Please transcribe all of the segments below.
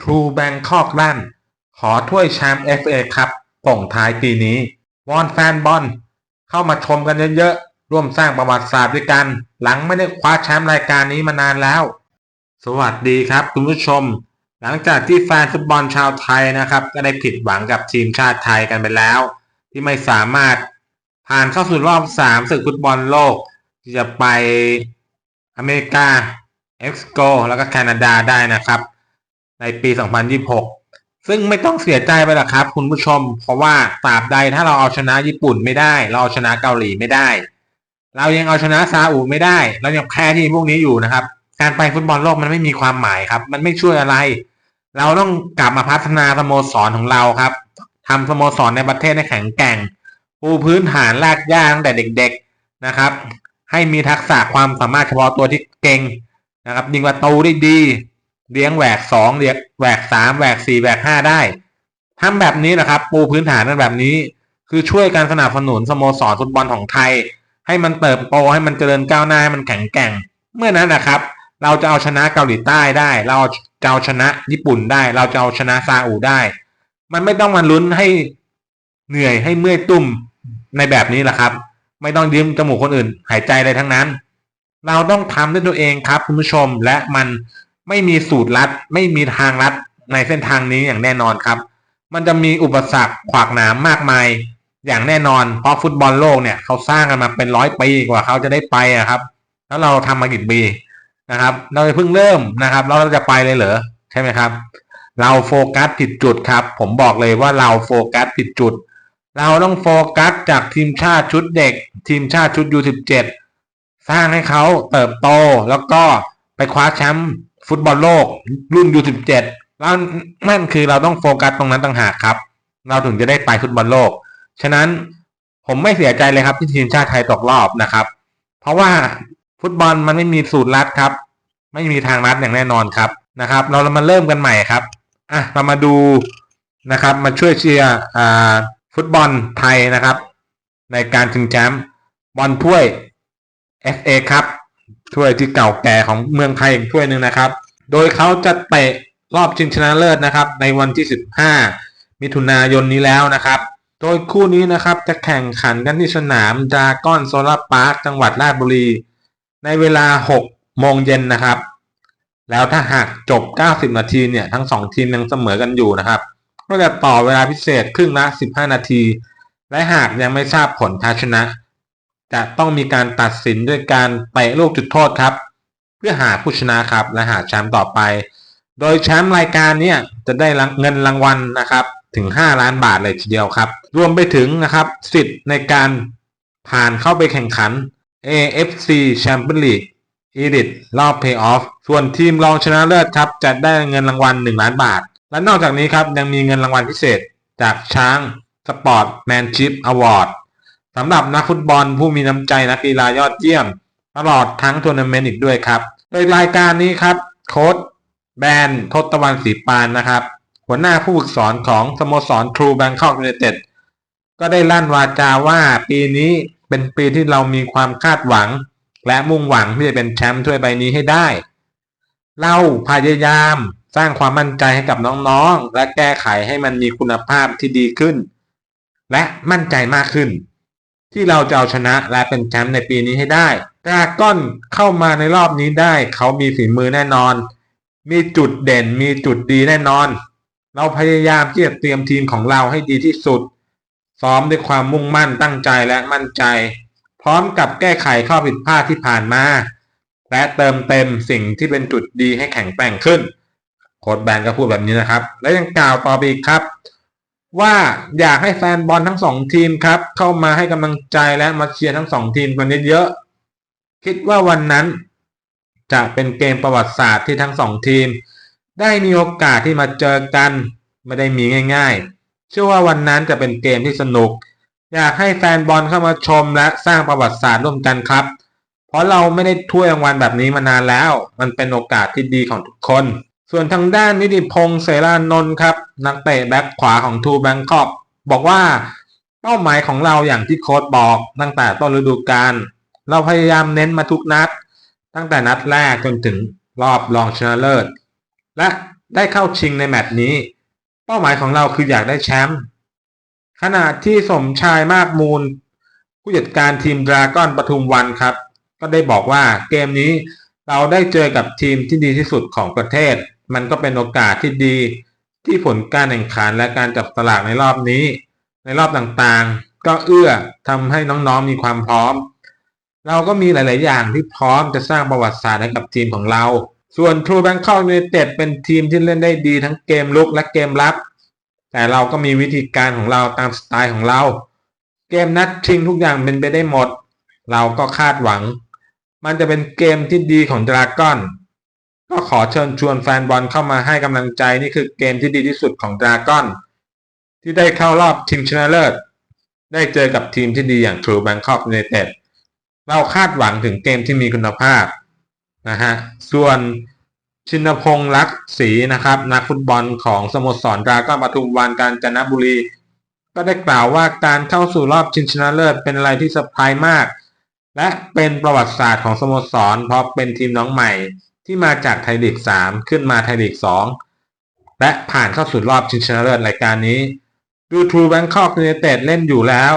ทรูแบงคอกลั่น ขอถ้วยแชมป์ FA ครับส่งท้ายปีนี้วอนแฟนบอลเข้ามาชมกันเยอะๆ ร่วมสร้างประวัติศาสตร์ด้วยกัน หลังไม่ได้คว้าแชมป์รายการนี้มานานแล้ว สวัสดีครับคุณผู้ชม หลังจากที่แฟนฟุตบอลชาวไทยนะครับ ก็ได้ผิดหวังกับทีมชาติไทยกันไปแล้ว ที่ไม่สามารถผ่านเข้าสู่รอบสามศึกฟุตบอลโลก ที่จะไปอเมริกาเอ็กซ์โกแล้วก็แคนาดาได้นะครับ ในปี 2026 ซึ่งไม่ต้องเสียใจไปหรอกครับ คุณผู้ชม เพราะว่าตราบใดถ้าเราเอาชนะญี่ปุ่นไม่ได้ เราเอาชนะเกาหลีไม่ได้ เรายังเอาชนะซาอุไม่ได้ เรายังแพ้ที่พวกนี้อยู่นะครับ การไปฟุตบอลโลกมันไม่มีความหมายครับ มันไม่ช่วยอะไร เราต้องกลับมาพัฒนาสโมสรของเราครับทำสโมสรในประเทศให้แข็งแกร่งปูพื้นฐานรากหญ้าตั้งแต่เด็ก ๆนะครับ ให้มีทักษะความสามารถเฉพาะตัวที่เก่งนะครับยิงประตูได้ดี เลี้ยงแหวกสองเลี้ยงแหวกสามแหวกสี่แหวกห้าได้ทำแบบนี้นะครับ ปูพื้นฐานกันแบบนี้ คือช่วยการสนับสนุนสโมสรฟุตบอลของไทย ให้มันเติบโตให้มันเจริญก้าวหน้าให้มันแข็งแกร่ง เมื่อนั้นนะครับ เราจะเอาชนะเกาหลีใต้ได้ เราจะเอาชนะญี่ปุ่นได้ เราจะเอาชนะซาอุได้ มันไม่ต้องมาลุ้นให้เหนื่อยให้เมื่อยตุ่มในแบบนี้แหละครับ ไม่ต้องยืมจมูกคนอื่น หายใจอะไรทั้งนั้น เราต้องทำด้วยตัวเองครับคุณผู้ชมและมัน ไม่มีสูตรลัด ไม่มีทางลัดในเส้นทางนี้อย่างแน่นอนครับ มันจะมีอุปสรรคขวากหนามมากมาย อย่างแน่นอน เพราะฟุตบอลโลกเนี่ยเขาสร้างกันมาเป็นร้อยปีกว่าเขาจะได้ไปอะครับ แล้วเราทำมากี่ปีนะครับ เราเพิ่งเริ่มนะครับแล้วเราจะไปเลยเหรอใช่ไหมครับ เราโฟกัสผิดจุดครับ ผมบอกเลยว่าเราโฟกัสผิดจุด เราต้องโฟกัสจากทีมชาติชุดเด็ก ทีมชาติชุด U17 สร้างให้เขาเติบโตแล้วก็ไปคว้าแชมป์ ฟุตบอลโลก รุ่น U17 แล้วนั่นคือเราต้องโฟกัสตรงนั้นต่างหากครับ เราถึงจะได้ไปฟุตบอลโลก ฉะนั้นผมไม่เสียใจเลยครับที่ทีมชาติไทยตกรอบนะครับ เพราะว่าฟุตบอลมันไม่มีสูตรลัดครับ ไม่มีทางลัดอย่างแน่นอนครับนะครับ เรามาเริ่มกันใหม่ครับอะเรามาดูนะครับ มาช่วยเชียร์ฟุตบอลไทยนะครับ ในการชิงแชมป์บอลถ้วย FA ครับถ้วยที่เก่าแก่ของเมืองไทยอีกถ้วยหนึ่งนะครับ โดยเขาจะเตะรอบชิงชนะเลิศนะครับ ในวันที่ 15 มิถุนายนนี้แล้วนะครับ โดยคู่นี้นะครับจะแข่งขันกันที่สนามดาก้อนโซลาร์พาร์คจังหวัดราชบุรี ในเวลา 6 โมงเย็นนะครับ แล้วถ้าหากจบ 90 นาทีเนี่ย ทั้ง 2 ทีมยังเสมอกันอยู่นะครับก็จะต่อเวลาพิเศษครึ่งละ 15 นาที และหากยังไม่ทราบผลแพ้ชนะ จะต้องมีการตัดสินด้วยการเตะลูกจุดโทษครับ เพื่อหาผู้ชนะครับและหาแชมป์ต่อไป โดยแชมป์รายการเนี่ยจะได้เงินรางวัลนะครับถึง 5 ล้านบาทเลยทีเดียวครับ รวมไปถึงนะครับสิทธิ์ในการผ่านเข้าไปแข่งขัน AFC Champions League อีดิทรอบเพย์ออฟส่วนทีมรองชนะเลิศครับจะได้เงินรางวัล 1 ล้านบาท และนอกจากนี้ครับยังมีเงินรางวัลพิเศษจากช้างสปอร์ตแมนชิพอวอร์ดสำหรับนักฟุตบอลผู้มีน้ำใจนักกีฬายอดเยี่ยม ตลอดทั้งทัวร์นาเมนต์อีกด้วยครับ โดยรายการนี้ครับโค้ดแบนทศตวรรณศรีปานนะครับ หัวหน้าผู้ฝึกสอนของสโมสรทรูแบงคอกยูไนเต็ดก็ได้ลั่นวาจาว่าปีนี้เป็นปีที่เรามีความคาดหวัง และมุ่งหวังที่จะเป็นแชมป์ถ้วยใบนี้ให้ได้ เราพยายามสร้างความมั่นใจให้กับน้องๆ และแก้ไขให้มันมีคุณภาพที่ดีขึ้น และมั่นใจมากขึ้น ที่เราจะเอาชนะและเป็นแชมป์ในปีนี้ให้ได้ดราก้อนเข้ามาในรอบนี้ได้ เขามีฝีมือแน่นอน มีจุดเด่นมีจุดดีแน่นอน เราพยายามที่จะเตรียมทีมของเราให้ดีที่สุด ซ้อมด้วยความมุ่งมั่นตั้งใจและมั่นใจ พร้อมกับแก้ไขข้อผิดพลาดที่ผ่านมา และเติมเต็มสิ่งที่เป็นจุดดีให้แข็งแกร่งขึ้น โค้ดแบนก็พูดแบบนี้นะครับ และยังกล่าวต่อไปอีกครับ ว่าอยากให้แฟนบอลทั้งสองทีมครับ เข้ามาให้กำลังใจและมาเชียร์ทั้งสองทีมกันเยอะๆคิดว่าวันนั้น จะเป็นเกมประวัติศาสตร์ที่ทั้งสองทีม ได้มีโอกาสที่มาเจอกันไม่ได้มีง่าย ๆ เชื่อว่าวันนั้นจะเป็นเกมที่สนุก อยากให้แฟนบอลเข้ามาชมและสร้างประวัติศาสตร์ร่วมกันครับ เพราะเราไม่ได้ถ้วยรางวัลแบบนี้มานานแล้ว มันเป็นโอกาสที่ดีของทุกคน ส่วนทางด้านนิติพงษ์เสรานนท์ครับ นักเตะแบ็คขวาของทูแบงคอกบอกว่าเป้าหมายของเราอย่างที่โค้ชบอกตั้งแต่ต้นฤดูกาลเราพยายามเน้นมาทุกนัด ตั้งแต่นัดแรกจนถึงรอบรองชนะเลิศและได้เข้าชิงในแมตช์นี้ เป้าหมายของเราคืออยากได้แชมป์ขณะที่สมชายมากมูล ผู้จัดการทีมดราก้อนปทุมวันครับ ก็ได้บอกว่าเกมนี้ เราได้เจอกับทีมที่ดีที่สุดของประเทศ มันก็เป็นโอกาสที่ดีที่ผลการแข่งขันและการจับสลากในรอบนี้ ในรอบต่างๆ ก็เอื้อทำให้น้องๆมีความพร้อม เราก็มีหลาย ๆ อย่างที่พร้อมจะสร้างประวัติศาสตร์ให้กับทีมของเรา ส่วน True Bangkok United เป็นทีมที่เล่นได้ดีทั้งเกมลุกและเกมรับ แต่เราก็มีวิธีการของเราตามสไตล์ของเรา เกมนัดชิงทุกอย่างเป็นไปได้หมด เราก็คาดหวัง มันจะเป็นเกมที่ดีของดราก้อนก็ขอเชิญชวนแฟนบอลเข้ามาให้กำลังใจนี่คือเกมที่ดีที่สุดของดราก้อนที่ได้เข้ารอบชิงชนะเลิศได้เจอกับทีมที่ดีอย่าง True Bangkok United เราคาดหวังถึงเกมที่มีคุณภาพนะฮะส่วนชินพงษ์รักศรีนะครับ นักฟุตบอลของสโมสรดราก้อนปทุมวันกาญจนบุรี ก็ได้กล่าวว่าการเข้าสู่รอบชิงชนะเลิศเป็นอะไรที่เซอร์ไพรส์มาก และเป็นประวัติศาสตร์ของสโมสร เพราะเป็นทีมน้องใหม่ที่มาจากไทยลีก 3 ขึ้นมาไทยลีก 2 และผ่านเข้าสู่รอบชิงชนะเลิศรายการนี้ดูทูแบงคอกยูไนเต็ดเล่นอยู่แล้ว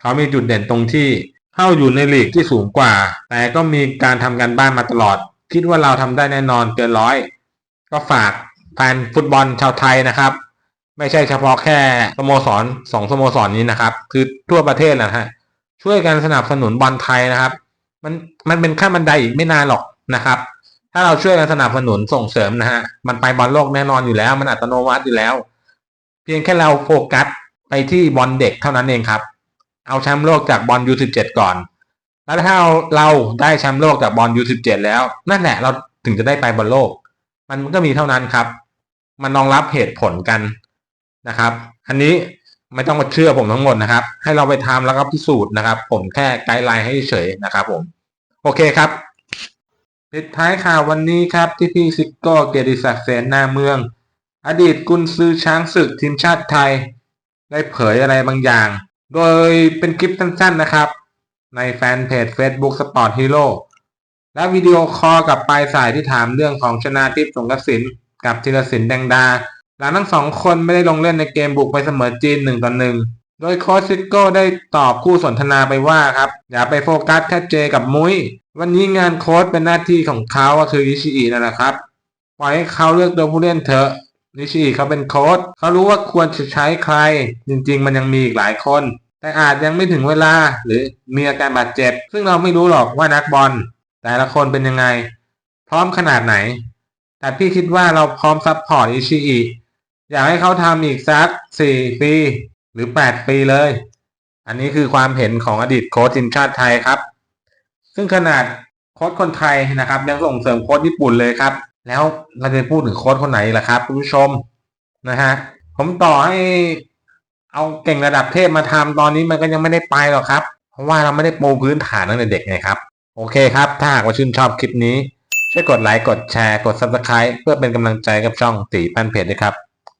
เขามีจุดเด่นตรงที่เข้าอยู่ในลีกที่สูงกว่า แต่ก็มีการทำการบ้านมาตลอด คิดว่าเราทำได้แน่นอนเกินร้อย ก็ฝากแฟนฟุตบอลชาวไทยนะครับ ไม่ใช่เฉพาะแค่สโมสรสองสโมสรนี้นะครับ คือทั่วประเทศนะฮะ ช่วยกันสนับสนุนบอลไทยนะครับ มันมันเป็นขั้นบันไดอีกไม่นานหรอกนะครับ ถ้าเราช่วยกันสนับสนุนส่งเสริมนะฮะมันไปบอลโลกแน่นอนอยู่แล้ว มันอัตโนมัติอยู่แล้ว เพียงแค่เราโฟกัสไปที่บอลเด็กเท่านั้นเองครับ เอาแชมป์โลกจากบอลยูสิบเจ็ดก่อน แล้วถ้าเราเราได้แชมป์โลกจากบอลยูสิบเจ็ดแล้ว นั่นแหละเราถึงจะได้ไปบอลโลก มันก็มีเท่านั้นครับ มันรองรับเหตุผลกันนะครับ อันนี้ ไม่ต้องมาเชื่อผมทั้งหมดนะครับ ให้เราไปทำแล้วก็พิสูจน์นะครับ ผมแค่ไกด์ไลน์ให้เฉยนะครับ ผม โอเคครับปิดท้ายข่าววันนี้ครับที่พี่ซิโก้เกียรติศักดิ์เสนาเมือง อดีตกุนซือช้างศึกทีมชาติไทย ได้เผยอะไรบางอย่าง โดยเป็นคลิปสั้นๆนะครับ ในแฟนเพจ Facebook Sport Hero และวิดีโอคอลกับปลายสายที่ถามเรื่องของชนาทิพย์สงกระสินกับธีรศิลป์แดงดา หลังทั้งสองคนไม่ได้ลงเล่นในเกมบุกไปเสมอจีนหนึ่งต่อหนึ่งโดยโค้ชซิโก้ได้ตอบคู่สนทนาไปว่าครับ อย่าไปโฟกัสแค่เจกับมุ้ย วันนี้งานโค้ชเป็นหน้าที่ของเขาก็คืออิชิอินั่นแหละครับปล่อยให้เขาเลือกตัวผู้เล่นเถอะนิชิอิเขาเป็นโค้ชเขารู้ว่าควรจะใช้ใคร จริง ๆ มันยังมีอีกหลายคน แต่อาจยังไม่ถึงเวลาหรือมีอาการบาดเจ็บ ซึ่งเราไม่รู้หรอกว่านักบอล แต่ละคนเป็นยังไง พร้อมขนาดไหน แต่พี่คิดว่าเราพร้อมซัพพอร์ตอิชิอิ อยากให้เขาทำอีกสักสี่ปีหรือแปดปีเลย อันนี้คือความเห็นของอดีตโค้ชทีมชาติไทยครับ ซึ่งขนาดโค้ชคนไทยนะครับ ยังส่งเสริมโค้ชญี่ปุ่นเลยครับ แล้วเราจะพูดถึงโค้ชคนไหนล่ะครับคุณผู้ชมนะฮะผมต่อให้เอาเก่งระดับเทพมาทำตอนนี้มันก็ยังไม่ได้ไปหรอกครับ เพราะว่าเราไม่ได้ปูพื้นฐานตั้งแต่เด็กไงครับ โอเคครับ ถ้าหากว่าชื่นชอบคลิปนี้ ช่วยกดไลค์กดแชร์กด subscribe เพื่อเป็นกำลังใจกับช่องตีปั้นเพจด้วยครับ